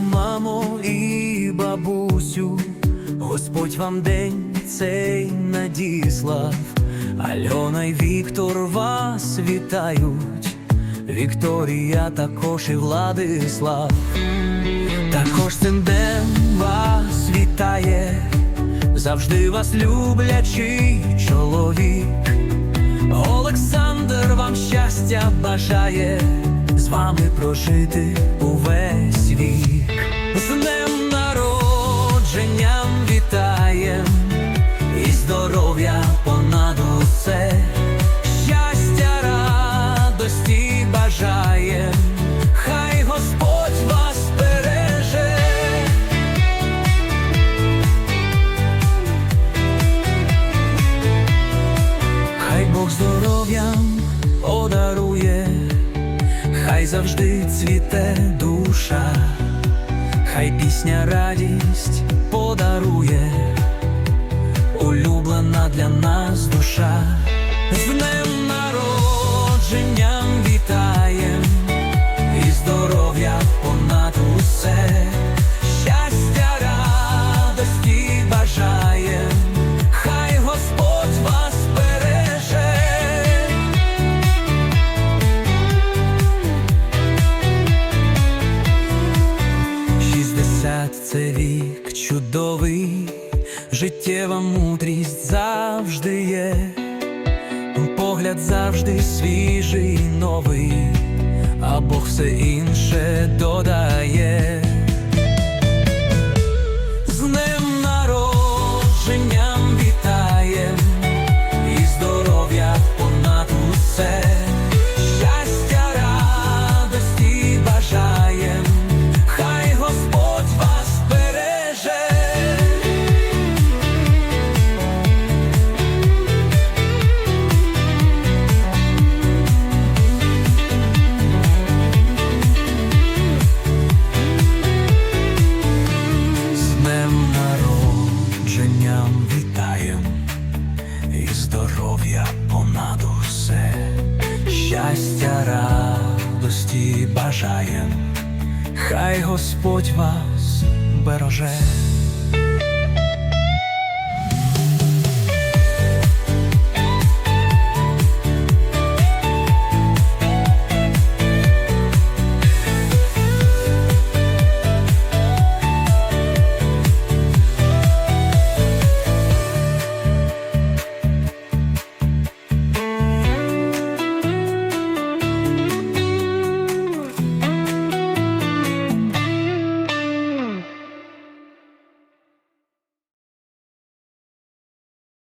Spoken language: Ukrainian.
Маму і бабусю, Господь вам день цей надіслав, Альона й Віктор вас вітають, Вікторія також і Владислав, також цим днем вас вітає, завжди вас люблячий чоловік, Олександр вам щастя бажає вами прожити увесь вік. З днем народженням вітаєм і здоров'я понад усе, щастя, радості бажаєм, хай Господь вас береже. Хай Бог здоров'ям одарує, хай завжди цвіте душа, хай пісня радість подарує, улюблена для нас душа, з днем народженням це вік чудовий, життєва мудрість завжди є, погляд завжди свіжий, новий, а Бог все інше народженням вітаєм. І здоров'я понад усе, щастя, радості бажаєм, хай Господь вас береже.